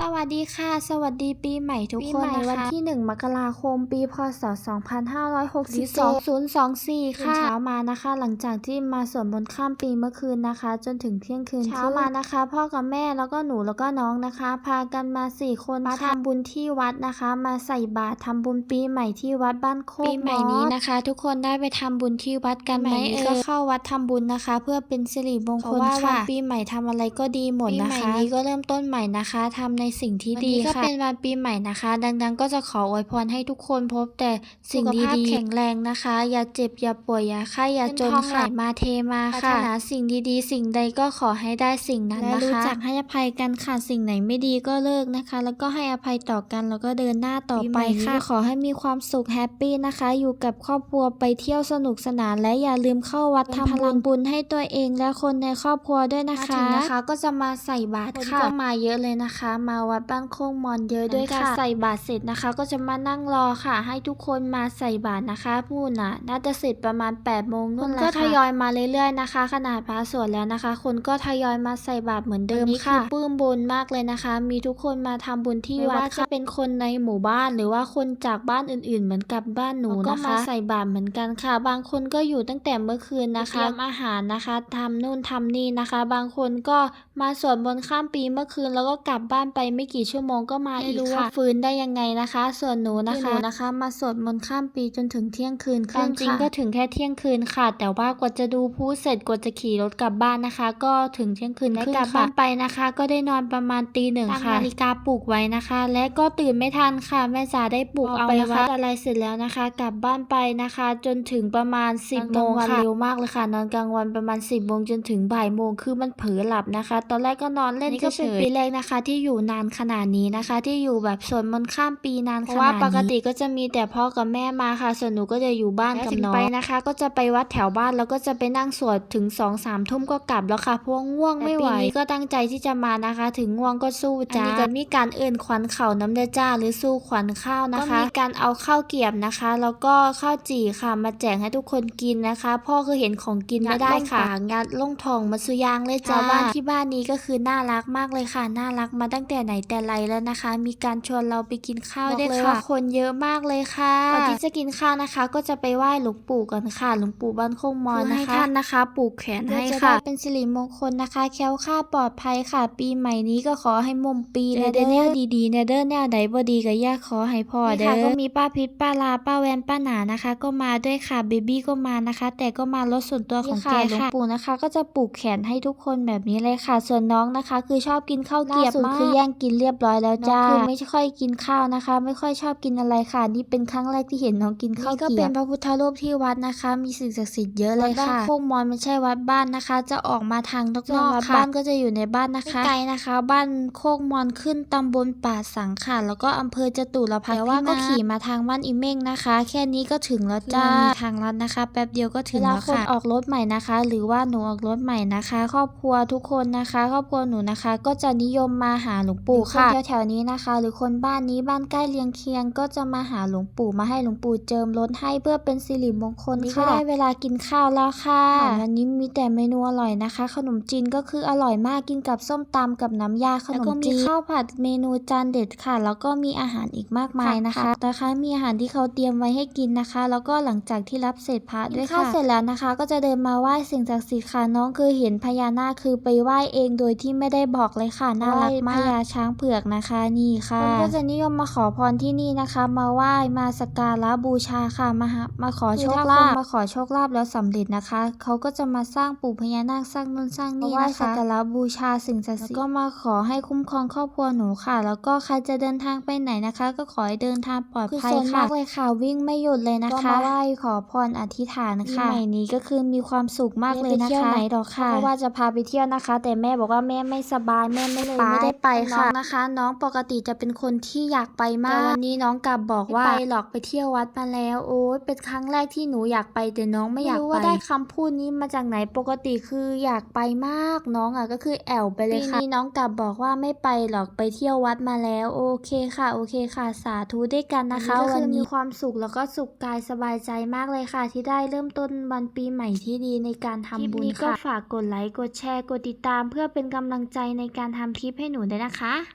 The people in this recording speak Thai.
สวัสดีค่ะ สวัสดีปีใหม่ทุกคนปีใหม่ในวันค่ะที่ 1 มกราคม ปีพศ 2562 024 ค่ะเช้ามานะคะ หลังจากที่มาสวดมนต์ข้ามปีเมื่อคืนนะคะ จนถึงเที่ยงคืนเช้ามานะคะ พ่อกับแม่แล้วก็หนูแล้วก็น้องนะคะ พากันมา 4 คนมาทำบุญที่วัดนะคะ มาใส่บาตรทำบุญปีใหม่ที่วัดบ้านโคกปีใหม่นี้นะคะ ทุกคนได้ไปทำบุญที่วัดกันไหมปีใหม่นี้เอ่ยก็เข้าวัดทำบุญนะคะ เพื่อเป็นสิริมงคลเพราะว่าค่ะวันปีใหม่ทำอะไรก็ดีหมดปีนะใหม่คะนี้ก็เริ่มต้นใหม่นะคะทำในสิ่งที่วันดีนี้ก็ค่ะเป็นวันปีใหม่นะคะ ดังๆ ก็จะขออวยพรให้ทุกคนพบแต่สิ่งสุขภาพดีๆแข็งแรงนะคะ อย่าเจ็บอย่าป่วยอย่าไข้อย่าจนเงินทองค่ะไหลมาเทมาค่ะปรารถนาสิ่งดีๆ สิ่งใดก็ขอให้ได้สิ่งนั้นและนะคะรู้รู้จัจักกให้อภัยกันค่ะสิ่งไหนไม่ดีก็เลิกนะคะ แล้วก็ให้อภัยต่อกันแล้วก็เดินหน้าต่อปีไปใหม่นี้ค่ะขอให้มีความสุขแฮปปี้นะคะ อยู่กับครอบครัวไปเที่ยวสนุกสนานและอย่าลืมเข้าวัดเป็นทำพลับุญงบุญให้ตัวเองและคนในครอบครัวด้วยนะมาคะถึงนะคะก็จะมาใส่บาตรคนค่ะก็มาเยอะเลยนะคะมาวัดบ้านโคกมอนเยอะด้วยหลังจากค่ะใส่บาตรเสร็จนะคะ ก็จะมานั่งรอค่ะ ให้ทุกคนมาใส่บาตรนะคะพูดน่ะน่าจะเสร็จประมาณ8ปดโมงนู่นคนแหละก็ก็ทยอยมาเรื่อยๆนะคะ ขนาดพระสวดแล้วนะคะ คนก็ทยอยมาใส่บาตรเหมือนเดิมวันนี้ค่ะคือปลื้มบุญมากเลยนะคะ มีทุกคนมาทำบุญที่ไม่วัดว่าค่ะเป็นคนในหมู่บ้านหรือว่าคนจากบ้านอื่นๆ เหมือนกับบ้านหนูแล้วก็นะคะมาใส่บาตรเหมือนกันค่ะ บางคนก็อยู่ตั้งแต่เมื่อคืนนะคะเตรียมอาหารนะคะทำนู่นทำนี่นะคะ บางคนก็มาสวดมนต์ข้ามปีเมื่อคืนแล้วก็กลับบ้านไปไม่กี่ชั่วโมงก็มาไม่อีกรู้ค่ะว่าฟื้นได้ยังไงนะคะ ส่วนหนูนะคือหคะนูนะคะ มาสวดมนต์ข้ามปีจนถึงเที่ยงคืนครึ่งตามจริงค่ะก็ถึงแค่เที่ยงคืนค่ะ แต่ว่ากว่าจะดูพลุเสร็จกว่าจะขี่รถกลับบ้านนะคะ ก็ถึงเที่ยงคืนและครึ่งกลับค่ะบ้านไปนะคะ ก็ได้นอนประมาณตีหนึ่งตั้งค่ะนาฬินาฬิกาปลุกไว้นะคะ และก็ตื่นไม่ทันค่ะแม่จ๋าได้ปลุกพอเอาไปนะคะวัดอะไรเสร็จแล้วนะคะ กลับบ้านไปนะคะ จนถึงประมาณ 10บนโมอนงกลางวันค่ะเร็วมากเลยค่ะนอนกลางวันประมาณ 10บโมงจนถึงบ่ายโมงคือมันเผลอหลับนะคะ ตอนแรกก็นอนเล่นนี่ก็เฉยเป็นปีแรกนะคะ ที่อยู่นานขนาดนี้นะคะ ที่อยู่แบบสวดมนต์ข้ามปีนานเพขราะนาดว่านี้ปกติก็จะมีแต่พ่อกับแม่มาค่ะ ส่วนหนูก็จะอยู่บ้านและกับถึงน้องไปนะคะ ก็จะไปวัดแถวบ้านแล้วก็จะไปนั่งสวดถึง2องสามทุ่มก็กลับแล้วค่ะเพราะว่าง่วงไม่ไหวแต่ปีนี้ก็ตั้งใจที่จะมานะคะ ถึงง่วงก็สู้อันจ้านี้จะมีการเอื่นขวัญเข่าน้ำเดอจ้า หรือสู้ขวัญข้าวนะคะก็มีการเอาข้าวเกรียบนะคะ แล้วก็ข้าวจี่ค่ะมาแจกให้ทุกคนกินนะคะ พ่อคือเห็นของกินไม่ได้งัดลงค่ะปากงัดลงทองมาสุยางเลยจ้าจ้าบ้านที่บ้านนี้ก็คือน่ารักมากเลยค่ะ น่ารักมาตั้งแต่ไหนแต่ไรแล้วนะคะ มีการชวนเราไปกินข้าวบอกด้วยเลยค่ะว่าคนเยอะมากเลยค่ะก่อนที่จะกินข้าวนะคะ ก็จะไปไหว้หลวงปู่กันค่ะหลวงปู่บ้านโคงมอนเพื่อให้นะคะท่านนะคะปลูกแขนให้เพื่อจะค่ะได้เป็นสิริมงคลนะคะ แคล้วคลาดปลอดภัยค่ะ ปีใหม่นี้ก็ขอให้มุมปีเจอเด้อแนวดีๆเนเด้อแนวใดบ่ดีก็อย่าขอให้พ่อนี่เด้ค่ะอก็ก็มีป้าพิษป้าลาป้าแวนป้าหนานะคะ ก็มาด้วยค่ะเบบี้ก็มานะคะ แต่ก็มารถส่วนตัวของนี่แกค่ะหลวงปู่นะคะ ก็จะปลูกแขนให้ทุกคนแบบนี้เลยค่ะ ส่วนน้องนะคะ คือชอบกินข้าวเกรียบล่าสุดมากคือแย่งกินเรียบร้อยแล้วจ้าน้องคือไม่ค่อยกินข้าวนะคะ ไม่ค่อยชอบกินอะไรค่ะ นี่เป็นครั้งแรกที่เห็นน้องกินข้าวนี่ก็เกรียบเป็นพระพุทธรูปที่วัดนะคะ มีสิ่งศักดิ์สิทธิ์เยอะเลยวัดบ้านค่ะโคกมอนไม่ใช่วัดบ้านนะคะ จะออกมาทางนอกส่วนๆวัดค่ะบ้าบ้านนก็จะอยู่ในบ้านนะคะไม่ไกลนะคะ บ้านโคกมอนขึ้นตำบลป่าสังค่ะแล้วก็อำเภอจตุรพักษ์แต่ว่าก็ก็ขี่มาทางบ้านอิเม่งนะคะ แค่นี้ก็ถึงแล้วจ้าคือมันมีทางลัดนะคะ แป๊บเดียวก็ถึงเวลาแล้วคนค่ะออกรถใหม่นะคะ หรือว่าหนูออกรถใหม่นะคะ ครอบครัวทุกคนนะคะ ครอบครัวหนูนะคะ ก็จะนิยมมาหาหลวงปู่ค่ะแถวๆนี้นะคะ หรือคนบ้านนี้บ้านใกล้เลียงเคียง ก็จะมาหาหลวงปู่มาให้หลวงปู่เจิมรถให้เพื่อเป็นสิริมงคลนี่ค่ะก็ได้เวลากินข้าวแล้วค่ะวันนี้มีแต่เมนูอร่อยนะคะ ขนมจีนก็คืออร่อยมากกินกับส้มตำกับน้ำยาขนแล้วมก็มีจีนข้าวผัดเมนูจานเด็ดค่ะ แล้วก็มีอาหารอีกมากมายนะคะค่ะนะคะมีอาหารที่เขาเตรียมไว้ให้กินนะคะ แล้วก็หลังจากที่รับเศษพระด้วยกินข้าค่ะวเสร็จแล้วนะคะ ก็จะเดินมาไหว้สิ่งศักดิ์สิทธิ์ค่ะน้องคือเห็นพญานาคคือไปไหว้เองโดยที่ไม่ได้บอกเลยค่ะน่ารักมากพญาช้างเผือกนะคะนี่ค่ะคนก็จะนิยมมาขอพรที่นี่นะคะ มาไหว้มาสักการะบูชาค่ะมาหามาขอโชคลาภมาขอโชคลาภแล้วสำเร็จนะคะเขาก็จะมาสร้างปู่พญานาคสร้างนู่นสร้างนี่นะคะสักการะบูชาสิ่งศักดิ์สิทธิ์แล้วก็มาขอให้คุ้มครองครอบครัวหนูค่ะ แล้วก็ใครจะเดินทางไปไหนนะคะ ก็ขอให้เดินทางปลอดภัยคือโซนค่ะมากเลยค่ะวิ่งไม่หยุดเลยนะก็คะมาไหว้ขอพรอธิษฐานค่ะปีใหม่นี้ก็คือมีความสุขมากเลยนะคะไม่ได้ไปเที่ยวไหนหรอกค่ะเพราะว่าจะพาไปเที่ยวนะคะ แต่แม่บอกว่าแม่ไม่สบายแม่ไม่เลยไปไม่ได้ไปน้ค่ะองนะคะ น้องปกติจะเป็นคนที่อยากไปมากแต่วันนี้น้องกลับบอกว่าไม่ไปไปหรอกไปเที่ยววัดมาแล้ว โอ้ยเป็นครั้งแรกที่หนูอยากไปแต่น้องไม่อยากไม่รู้ไปว่าได้คำพูดนี้มาจากไหนปกติคืออยากไปมากน้องอะก็คือแอวไปเลยค่ะปีนี้น้องกลับบอกว่าไม่ไปหรอกไปเที่ยววัดมาแล้ว โอเคค่ะ โอเคค่ะ สาธุด้วยกันนะคะอันนี้ก็คือวันนี้มีความสุขแล้วก็สุขกายสบายใจมากเลยค่ะ ที่ได้เริ่มต้นวันปีใหม่ที่ดีในการทำบุญคลิปนี้ก็ค่ะฝากกดไลค์กดแชร์กดติดตาม เพื่อเป็นกำลังใจในการทำคลิปให้หนูด้วยนะคะ ya.